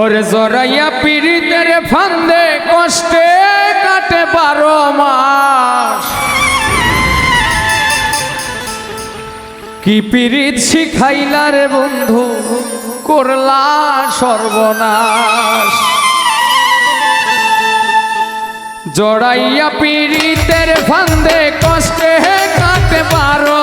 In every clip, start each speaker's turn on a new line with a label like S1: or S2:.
S1: ওরে জরাইয়া পীড়িতের ফান্দে কষ্টে কাটে বারো মাস। কি পীড়িত শিখাইলা রে বন্ধু, করলা সর্বনাশ। জড়াইয়া পীড়িতের ফান্দে কষ্টে কাটে বারো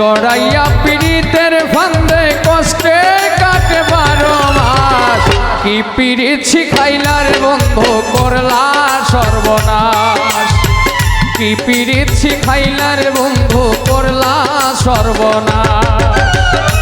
S1: জড়াইয়া পীড়িতের ফান্দে কষ্টে কাটে বারো মাস। কি পীড়িত শিখাইলার বন্ধু করলা সর্বনাশ। কি পীড়িত শিখাইলার বন্ধু করলা সর্বনাশ।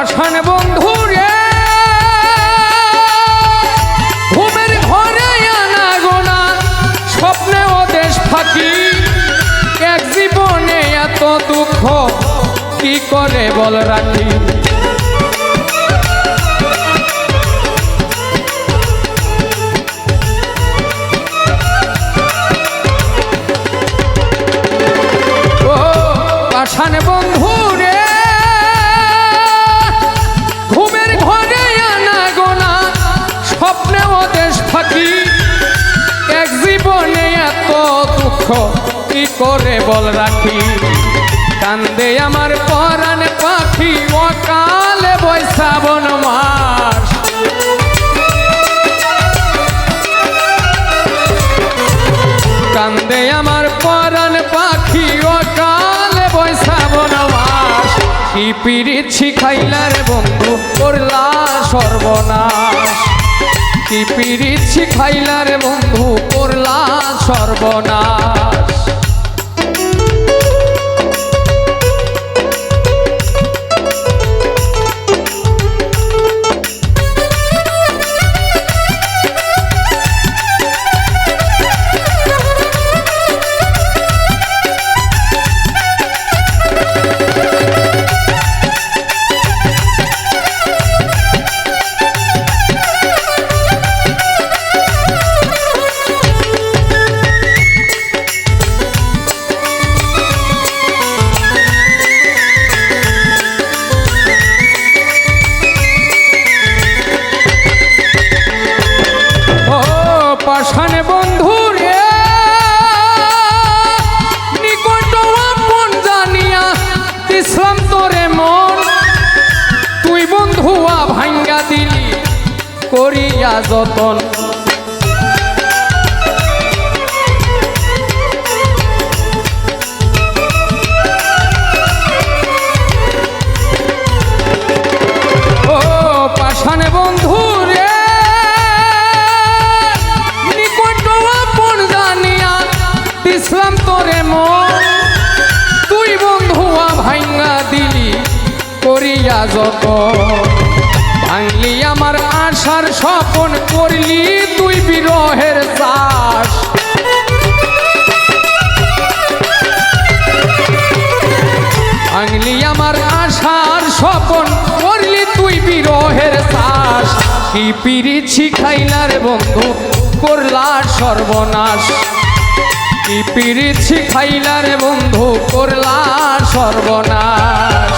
S1: পাষাণ বন্ধু রে। ঘুমের ঘরে আনা গোনা স্বপ্নে ও দেশ ফাঁকি। এক জীবনে এত দুঃখ, কি করে বল রাখি? পাষাণ বন্ধু দুঃখ কি করে বল রাখি? কান্দে আমার পরাণ পাখি, অকালে বৈশাবন মাস। কান্দে আমার পরাণ পাখি, অকালে বৈশাবন মাস। কি পিরিত শিখাইলার বন্ধু, করলা সর্বনাশ। কি পিরিত শিখাইলার বন্ধু করলা সর্বনাশ। ভাঙ্গা দিলি করিয়া যত করলি তুই বিরহের চাষ। ভাঙলি আমার আশার স্বপন, করলি তুই বিরহের চাষ। কি পিরিত শিখাইলার বন্ধু, করলা সর্বনাশ। কি পিরিত শিখাইলার বন্ধু, করলা সর্বনাশ।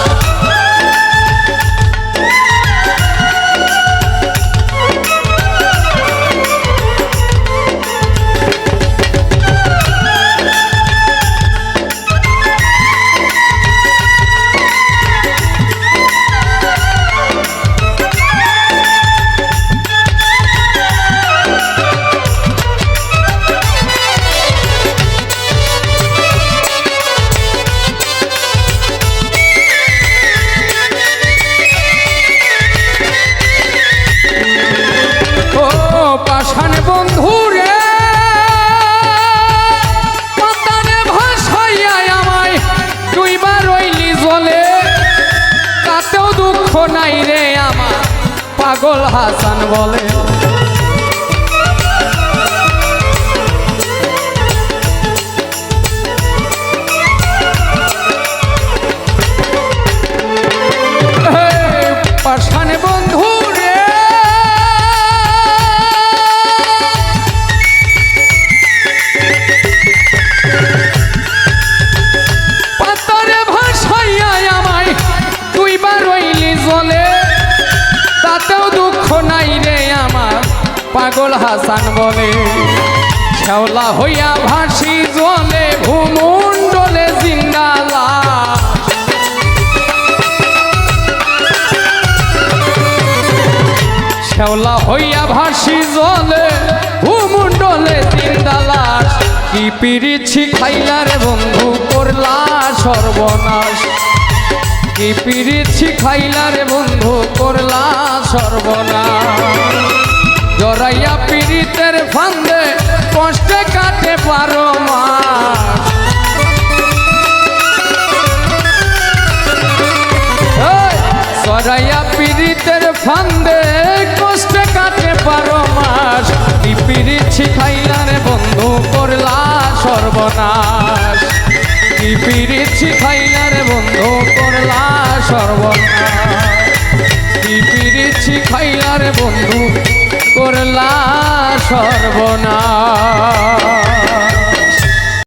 S1: পাষাণ বন্ধু রে। পতানে ভাস হইয়া আমায় দুইবার রইলি জলে। তাতেও দুঃখ নাই রে আমার, পাগল হাসান বলে। পাগল হাসান বলে। শ্যাওলা হইয়া ভাসি জলে ভূমণ্ডলে জিন্দালা শ্যাওলা হইয়া ভাসি জলে ভূমণ্ডলে কি খাইলার বন্ধু করলা সর্বনাশ। কি পিরিছি খাইলার বন্ধু করলা সর্বনাশ। জরাইয়া পীড়িতের ফান্দে কষ্টে কাটে পারো মাস এই, জরাইয়া পীড়িতের ফান্দে কষ্টে কাটে পারো মাস কি পিরিছি খাইলার বন্ধু করলা সর্বনাশ। কি পিরিছি খাইলার বন্ধু করলা সর্বনাশ। কি পিরিছি খাইলার বন্ধু করলা সর্বনা